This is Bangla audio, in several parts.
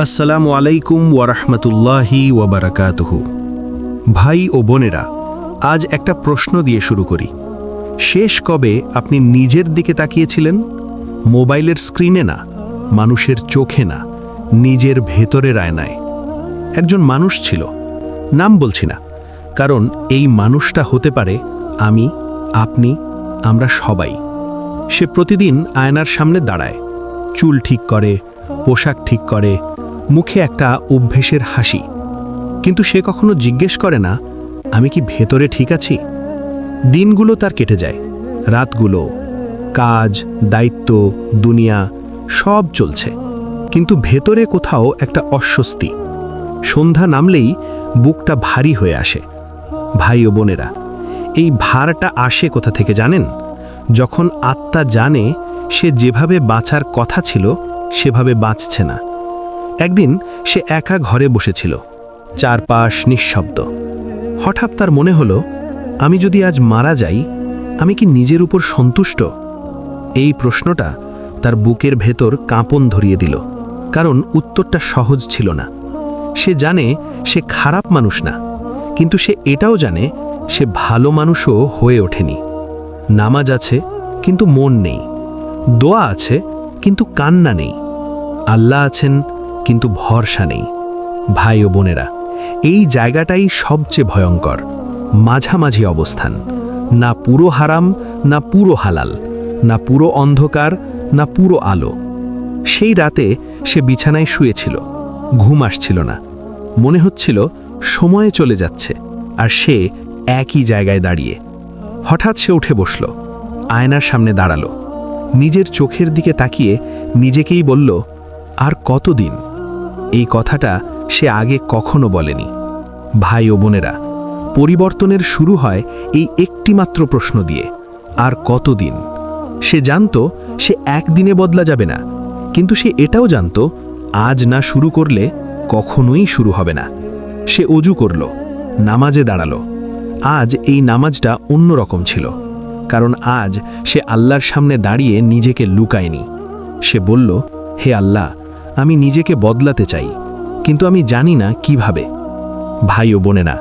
আসসালামু আলাইকুম ওয়ারহমতুল্লাহি ওয়াবারাকাতুহু ভাই ও বোনেরা, আজ একটা প্রশ্ন দিয়ে শুরু করি। শেষ কবে আপনি নিজের দিকে তাকিয়েছিলেন? মোবাইলের স্ক্রিনে না, মানুষের চোখে না, নিজের ভেতরের আয়নায় একজন মানুষ ছিল, নাম বলছি না, কারণ এই মানুষটা হতে পারে আমি, আপনি, আমরা সবাই। সে প্রতিদিন আয়নার সামনে দাঁড়ায়, চুল ঠিক করে, পোশাক ঠিক করে মুখে একটা অভ্যেসের হাসি। কিন্তু সে কখনো জিজ্ঞেস করে না, আমি কি ভেতরে ঠিক আছি? দিনগুলো তার কেটে যায়, রাতগুলো, কাজ, দায়িত্ব, দুনিয়া, সব চলছে। কিন্তু ভেতরে কোথাও একটা অস্বস্তি। সন্ধ্যা নামলেই বুকটা ভারী হয়ে আসে। ভাই ও বোনেরা, এই ভারটা আসে কোথা থেকে জানেন? যখন আত্মা জানে, সে যেভাবে বাঁচার কথা ছিল, সেভাবে বাঁচছে না। একদিন সে একা ঘরে বসেছিল, চারপাশ নিঃশব্দ। হঠাৎ তার মনে হলো, আমি যদি আজ মারা যাই, আমি কি নিজের উপর সন্তুষ্ট? এই প্রশ্নটা তার বুকের ভেতর কাঁপন ধরিয়ে দিল, কারণ উত্তরটা সহজ ছিল না। সে জানে সে খারাপ মানুষ না, কিন্তু সে এটাও জানে সে ভালো মানুষও হয়ে ওঠেনি। নামাজ আছে, কিন্তু মন নেই। দোয়া আছে, কিন্তু কান্না নেই। আল্লাহ আছেন কিন্তু ভরসা নেই। ভাই ও বোনেরা, এই জায়গাটাই সবচেয়ে ভয়ঙ্কর। মাঝামাঝি অবস্থান। না পুরো হারাম, না পুরো হালাল, না পুরো অন্ধকার, না পুরো আলো। সেই রাতে সে বিছানায় শুয়েছিল। ঘুম আসছিল না। মনে হচ্ছিল সময়ে চলে যাচ্ছে, আর সে একই জায়গায় দাঁড়িয়ে। হঠাৎ সে উঠে বসল, আয়নার সামনে দাঁড়াল। নিজের চোখের দিকে তাকিয়ে নিজেকেই বলল, আর কতদিন? এই কথাটা সে আগে কখনো বলেনি। ভাই ও বোনেরা, পরিবর্তনের শুরু হয় এই একটিমাত্র প্রশ্ন দিয়ে, আর কতদিন? সে জানত সে একদিনে বদলা যাবে না, কিন্তু সে এটাও জানত আজ না শুরু করলে কখনোই শুরু হবে না। সে অজু করল, নামাজে দাঁড়াল। আজ এই নামাজটা অন্যরকম ছিল, কারণ আজ সে আল্লাহর সামনে দাঁড়িয়ে নিজেকে লুকায়নি। সে বলল, হে আল্লাহ আমি নিজেকে বদলাতে চাই, কিন্তু আমি জানি না কীভাবে। ভাই ও বোনেরা,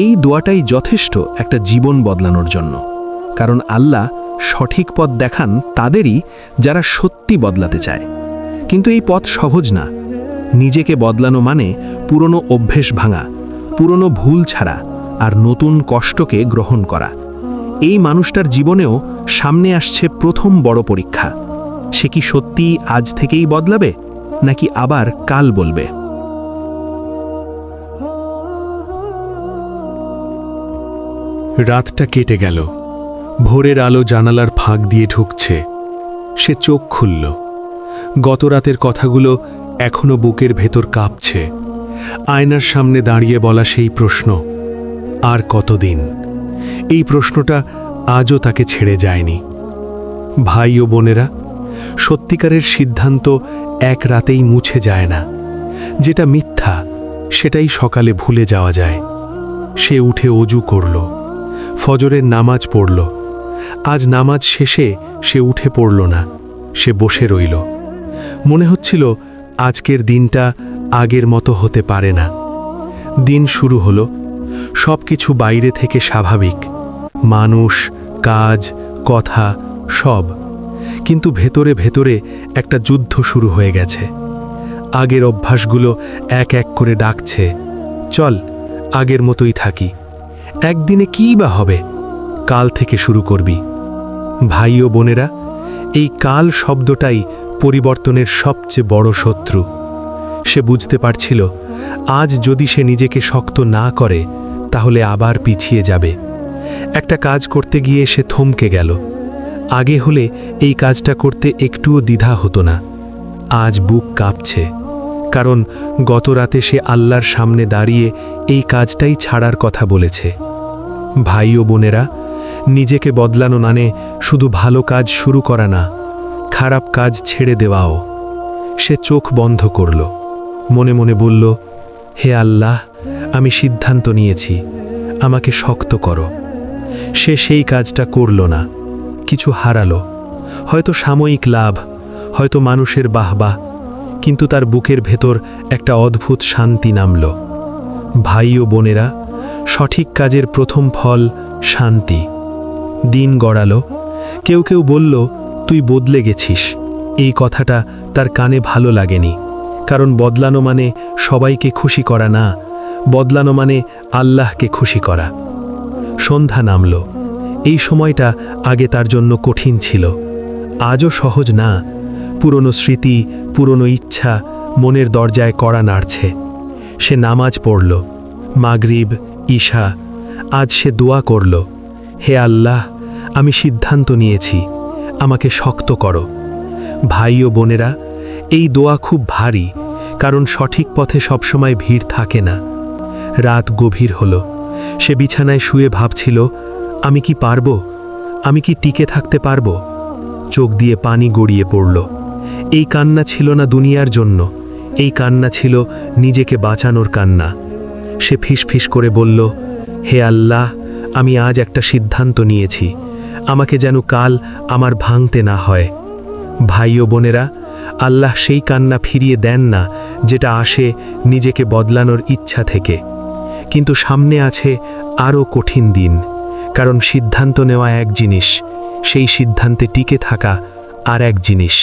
এই দোয়াটাই যথেষ্ট একটা জীবন বদলানোর জন্য, কারণ আল্লাহ সঠিক পথ দেখান তাদেরই যারা সত্যি বদলাতে চায়। কিন্তু এই পথ সহজ না। নিজেকে বদলানো মানে পুরনো অভ্যেস ভাঙা, পুরনো ভুল ছাড়া আর নতুন কষ্টকে গ্রহণ করা। এই মানুষটার জীবনেও সামনে আসছে প্রথম বড় পরীক্ষা। সে কি সত্যি আজ থেকেই বদলাবে? নাকি আবার কাল বলবে? রাতটা কেটে গেল। ভোরের আলো জানালার ফাঁক দিয়ে ঢুকছে। সে চোখ খুলল। গত রাতের কথাগুলো এখনও বুকের ভেতর কাঁপছে। আয়নার সামনে দাঁড়িয়ে বলা সেই প্রশ্ন, আর কতদিন? এই প্রশ্নটা আজও তাকে ছেড়ে যায়নি। ভাই ও বোনেরা সত্যিকারের সিদ্ধান্ত এক রাতেই মুছে যায় না। যেটা মিথ্যা, সেটাই সকালে ভুলে যাওয়া যায়। সে উঠে অজু করল, ফজরের নামাজ পড়ল। আজ নামাজ শেষে সে উঠে পড়ল না, সে বসে রইল। মনে হচ্ছিল আজকের দিনটা আগের মতো হতে পারে না। দিন শুরু হলো সব কিছু বাইরে থেকে স্বাভাবিক। মানুষ, কাজ, কথা, সব কিন্তু ভেতরে ভেতরে একটা যুদ্ধ শুরু হয়ে গেছে। আগের অভ্যাসগুলো এক এক করে ডাকছে, চল, আগের মতোই থাকি। একদিনে কী বা হবে? কাল থেকে শুরু করবি। ভাই ও বোনেরা, এই কাল শব্দটাই পরিবর্তনের সবচেয়ে বড় শত্রু। সে বুঝতে পারছিল, আজ যদি সে নিজেকে শক্ত না করে, তাহলে আবার পিছিয়ে যাবে। একটা কাজ করতে গিয়ে সে থমকে গেল। আগে হলে এই কাজটা করতে একটুও দ্বিধা হতো না। আজ বুক কাঁপছে, কারণ গত রাতে সে আল্লাহর সামনে দাঁড়িয়ে এই কাজটাই ছাড়ার কথা বলেছে। ভাই ও বোনেরা, নিজেকে বদলানো মানে শুধু ভালো কাজ শুরু করা না, খারাপ কাজ ছেড়ে দেওয়াও। সে চোখ বন্ধ করল, মনে মনে বলল, হে আল্লাহ, আমি সিদ্ধান্ত নিয়েছি, আমাকে শক্ত করো। সে সেই কাজটা করল না। কিছু হারালো। হয়তো সাময়িক লাভ, হয়তো মানুষের বাহবা, কিন্তু তার বুকের ভেতর একটা অদ্ভুত শান্তি নামল। ভাই ও বোনেরা, সঠিক কাজের প্রথম ফল শান্তি। দিন গড়ালো, কেউ কেউ বলল, তুই বদলে গেছিস। এই কথাটা তার কানে ভালো লাগেনি, কারণ বদলানো মানে সবাইকে খুশি করা না, বদলানো মানে আল্লাহকে খুশি করা। সন্ধ্যা নামল। এই সময়টা আগে তার জন্য কঠিন ছিল। আজও সহজ না। পুরনো স্মৃতি, পুরনো ইচ্ছা মনের দরজায় কড়া নাড়ছে। সে নামাজ পড়ল। মাগরিব, ঈশা, আজ সে দোয়া করল, হে আল্লাহ, আমি সিদ্ধান্ত নিয়েছি, আমাকে শক্ত করো। ভাই ও বোনেরা, এই দোয়া খুব ভারী, কারণ সঠিক পথে সবসময় ভিড় থাকে না। রাত গভীর হলো। সে বিছানায় শুয়ে ভাবছিল আমি কি পারব? আমি কি টিকে থাকতে পারব? চোখ দিয়ে পানি গড়িয়ে পড়ল। এই কান্না ছিল না দুনিয়ার জন্য। এই কান্না ছিল নিজেকে বাঁচানোর কান্না। সে ফিসফিস করে বলল, হে আল্লাহ, আমি আজ একটা সিদ্ধান্ত নিয়েছি। আমাকে যেন কাল আমার ভাঙতে না হয়। ভাই ও বোনেরা, আল্লাহ সেই কান্না ফিরিয়ে দেন না যেটা আসে নিজেকে বদলানোর ইচ্ছা থেকে। কিন্তু সামনে আছে আরও কঠিন দিন। কারণ সিদ্ধান্ত নেওয়া এক জিনিস, সেই সিদ্ধান্তে টিকে থাকা আর এক জিনিস।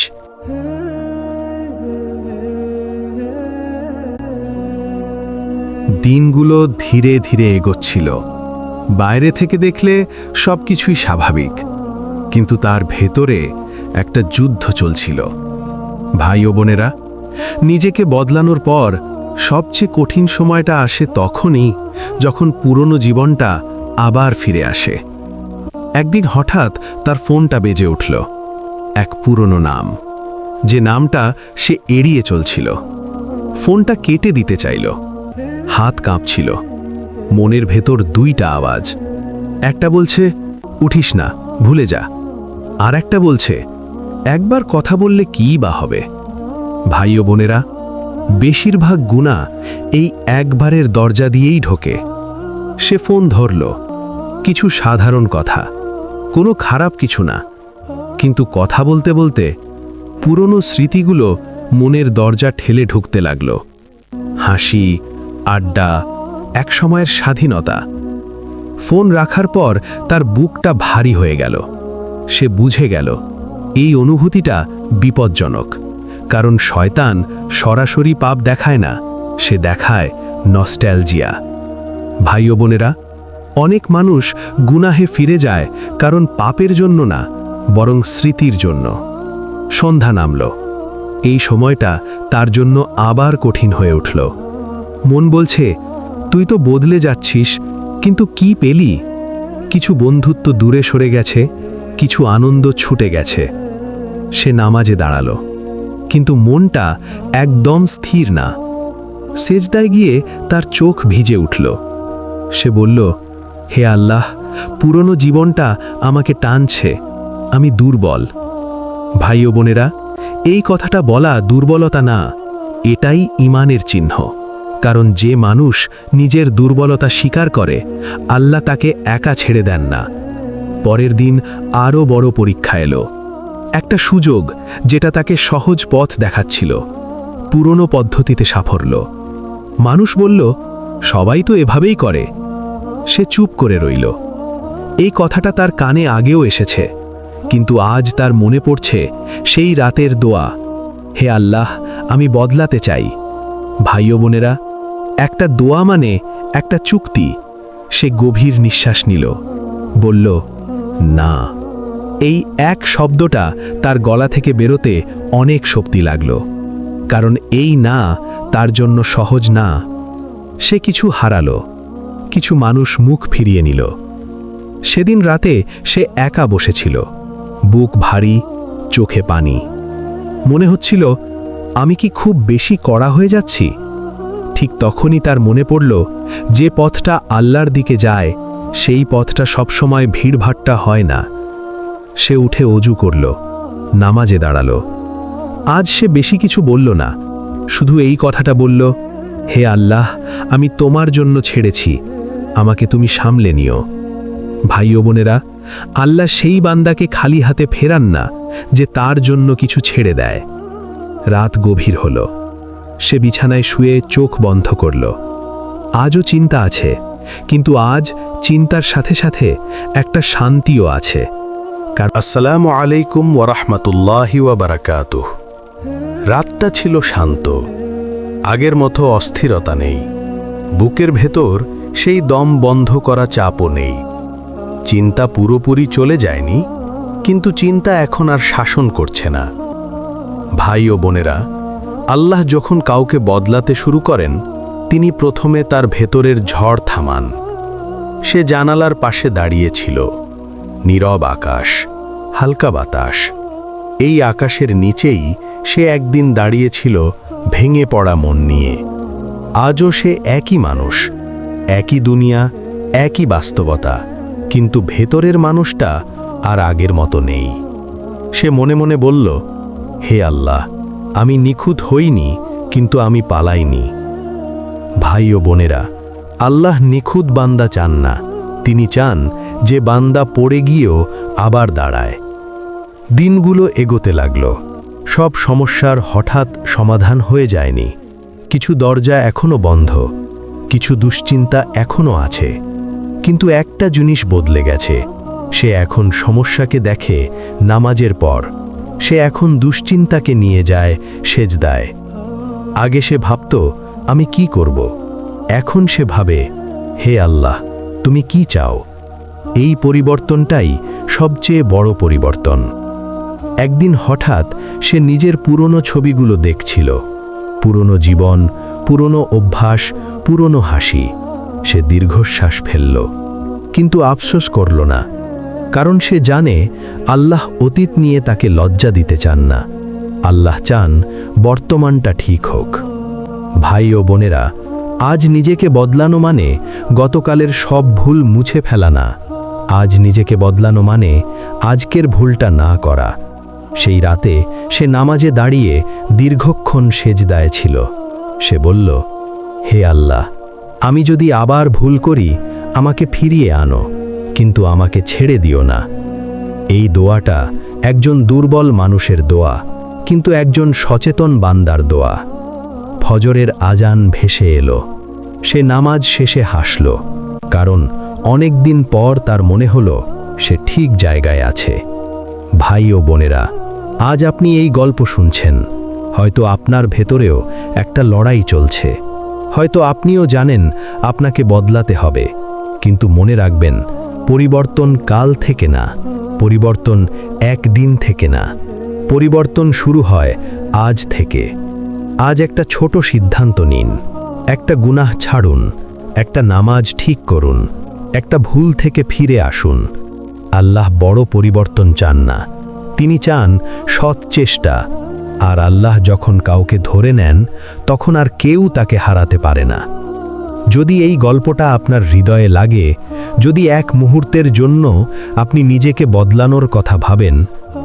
দিনগুলো ধীরে ধীরে এগোচ্ছিল। বাইরে থেকে দেখলে সব কিছুই স্বাভাবিক, কিন্তু তার ভেতরে একটা যুদ্ধ চলছিল। ভাই ও বোনেরা, নিজেকে বদলানোর পর সবচেয়ে কঠিন সময়টা আসে তখনই যখন পুরনো জীবনটা আবার ফিরে আসে। একদিন হঠাৎ তার ফোনটা বেজে উঠল। এক পুরনো নাম। যে নামটা সে এড়িয়ে চলছিল। ফোনটা কেটে দিতে চাইল। হাত কাঁপছিল। মনের ভেতর দুইটা আওয়াজ। একটা বলছে, উঠিস না, ভুলে যা। আর একটা বলছে, একবার কথা বললে কী বা হবে? ভাই ও বোনেরা, বেশিরভাগ গুণা এই একবারের দরজা দিয়েই ঢোকে। সে ফোন ধরল। কিছু সাধারণ কথা। কোনো খারাপ কিছু না। কিন্তু কথা বলতে বলতে পুরনো স্মৃতিগুলো মনের দরজা ঠেলে ঢুকতে লাগল। হাসি, আড্ডা এক সময়ের স্বাধীনতা। ফোন রাখার পর তার বুকটা ভারী হয়ে গেল। সে বুঝে গেল, এই অনুভূতিটা বিপজ্জনক। কারণ শয়তান সরাসরি পাপ দেখায় না, সে দেখায় নস্ট্যালজিয়া ভাই বোনেরা অনেক মানুষ গুনাহে ফিরে যায় কারণ পাপের জন্য না, বরং স্মৃতির জন্য। সন্ধ্যা নামল। এই সময়টা তার জন্য আবার কঠিন হয়ে উঠল। মন বলছে, তুই তো বদলে যাচ্ছিস, কিন্তু কি পেলি? কিছু বন্ধুত্ব দূরে সরে গেছে, কিছু আনন্দ ছুটে গেছে। সে নামাজে দাঁড়াল। কিন্তু মনটা একদম স্থির না। সেজদায় গিয়ে তার চোখ ভিজে উঠল। সে বলল হে আল্লাহ, পুরনো জীবনটা আমাকে টানছে, আমি দুর্বল। ভাই ও বোনেরা, এই কথাটা বলা দুর্বলতা না, এটাই ইমানের চিহ্ন। কারণ যে মানুষ নিজের দুর্বলতা স্বীকার করে, আল্লাহ তাকে একা ছেড়ে দেন না। পরের দিন আরও বড় পরীক্ষা এলো। একটা সুযোগ যেটা তাকে সহজ পথ দেখাচ্ছিল। পুরনো পদ্ধতিতে সাফল্য। মানুষ বলল, সবাই তো এভাবেই করে সে চুপ করে রইল। এই কথাটা তার কানে আগেও এসেছে, কিন্তু আজ তার মনে পড়ছে সেই রাতের দোয়া, হে আল্লাহ, আমি বদলাতে চাই। ভাই বোনেরা, একটা দোয়া মানে একটা চুক্তি। সে গভীর নিঃশ্বাস নিল, বলল, না। এই এক শব্দটা তার গলা থেকে বেরোতে অনেক শক্তি লাগল, কারণ এই না তার জন্য সহজ না, সে কিছু হারালো। কিছু মানুষ মুখ ফিরিয়ে নিল। সেদিন রাতে সে একা বসেছিল। বুক ভারী, চোখে পানি। মনে হচ্ছিল, আমি কি খুব বেশি কড়া হয়ে যাচ্ছি? ঠিক তখনই তার মনে পড়ল, যে পথটা আল্লাহর দিকে যায়, সেই পথটা সবসময় ভিড়ভাট্টা হয় না। সে উঠে অজু করল, নামাজে দাঁড়াল। আজ সে বেশি কিছু বলল না, শুধু এই কথাটা বলল হে আল্লাহ, আমি তোমার জন্য ছেড়েছি। আমাকে তুমি সামলে নিও। ভাই ও বোনেরা, আল্লাহ সেই বান্দাকে খালি হাতে ফেরান না যে তার জন্য কিছু ছেড়ে দেয়। রাত গভীর হল। সে বিছানায় শুয়ে চোখ বন্ধ করল। আজও চিন্তা আছে, কিন্তু আজ চিন্তার সাথে সাথে একটা শান্তিও আছে। আসসালামু আলাইকুম ওরহমতুল্লাহি ওয়াবারাকাতুহ রাতটা ছিল শান্ত। আগের মতো অস্থিরতা নেই। বুকের ভেতর সেই দম বন্ধ করা চাপও নেই। চিন্তা পুরোপুরি চলে যায়নি, কিন্তু চিন্তা এখন আর শাসন করছে না। ভাই ও বোনেরা, আল্লাহ যখন কাউকে বদলাতে শুরু করেন, তিনি প্রথমে তার ভেতরের ঝড় থামান। সে জানালার পাশে দাঁড়িয়েছিল। নীরব আকাশ, হালকা বাতাস। এই আকাশের নিচেই সে একদিন দাঁড়িয়েছিল ভেঙে পড়া মন নিয়ে। আজও সে একই মানুষ, একই দুনিয়া, একই বাস্তবতা, কিন্তু ভেতরের মানুষটা আর আগের মতো নেই। সে মনে মনে বলল, হে আল্লাহ, আমি নিখুঁত হইনি, কিন্তু আমি পালাইনি। ভাই ও বোনেরা, আল্লাহ নিখুঁত বান্দা চান না। তিনি চান যে বান্দা পড়ে গিয়েও আবার দাঁড়ায়। দিনগুলো এগোতে লাগল। সব সমস্যার হঠাৎ সমাধান হয়ে যায়নি। কিছু দরজা এখনও বন্ধ, কিছু দুশ্চিন্তা এখনও আছে। কিন্তু একটা জিনিস বদলে গেছে। সে এখন সমস্যাকে দেখে নামাজের পর। সে এখন দুশ্চিন্তাকে নিয়ে যায় সেজদায়। আগে সে ভাবত, আমি কি করব? এখন সে ভাবে, হে আল্লাহ, তুমি কি চাও? এই পরিবর্তনটাই সবচেয়ে বড় পরিবর্তন। একদিন হঠাৎ সে নিজের পুরনো ছবিগুলো দেখছিল। পুরনো জীবন, পুরনো অভ্যাস, পুরনো হাসি। সে দীর্ঘশ্বাস ফেলল, কিন্তু আফসোস করল না, কারণ সে জানে আল্লাহ অতীত নিয়ে তাকে লজ্জা দিতে চান না। আল্লাহ চান বর্তমানটা ঠিক হোক। ভাই ও বোনেরা, আজ নিজেকে বদলানো মানে গতকালের সব ভুল মুছে ফেলা না। আজ নিজেকে বদলানো মানে আজকের ভুলটা না করা। সেই রাতে সে নামাজে দাঁড়িয়ে দীর্ঘক্ষণ সেজদায় ছিল। সে বলল, হে আল্লাহ, আমি যদি আবার ভুল করি, আমাকে ফিরিয়ে আনো, কিন্তু আমাকে ছেড়ে দিও না। এই দোয়াটা একজন দুর্বল মানুষের দোয়া, কিন্তু একজন সচেতন বান্দার দোয়া। ফজরের আজান ভেসে এলো। সে নামাজ শেষে হাসল, কারণ অনেক দিন পর তার মনে হলো সে ঠিক জায়গায় আছে। ভাই ও বোনেরা আজ আপনি এই গল্প শুনছেন। হয়তো আপনার ভেতরেও একটা লড়াই চলছে। হয়তো আপনিও জানেন আপনাকে বদলাতে হবে। কিন্তু মনে রাখবেন, পরিবর্তন কাল থেকে না, পরিবর্তন একদিন থেকে না। পরিবর্তন শুরু হয় আজ থেকে। আজ একটা ছোট সিদ্ধান্ত নিন। একটা গুনাহ ছাড়ুন। একটা নামাজ ঠিক করুন। একটা ভুল থেকে ফিরে আসুন। আল্লাহ বড় পরিবর্তন চান না। তিনি চান সৎ চেষ্টা, আর আল্লাহ যখন কাউকে ধরে নেন, তখন আর কেউ তাকে হারাতে পারে না। যদি এই গল্পটা আপনার হৃদয়ে লাগে, যদি এক মুহূর্তের জন্য আপনি নিজেকে বদলানোর কথা ভাবেন,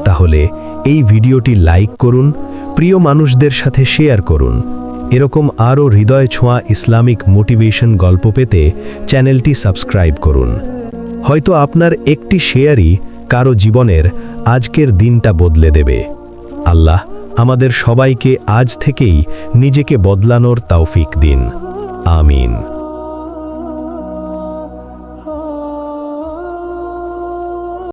তাহলে এই ভিডিওটি লাইক করুন, প্রিয় মানুষদের সাথে শেয়ার করুন। এরকম আরও হৃদয় ছোঁয়া ইসলামিক মোটিভেশন গল্প পেতে চ্যানেলটি সাবস্ক্রাইব করুন। হয়তো আপনার একটি শেয়ারই কারও জীবনের আজকের দিনটা বদলে দেবে। আল্লাহ আমাদের সবাইকে আজ থেকেই নিজেকে বদলানোর তৌফিক দিন। আমিন।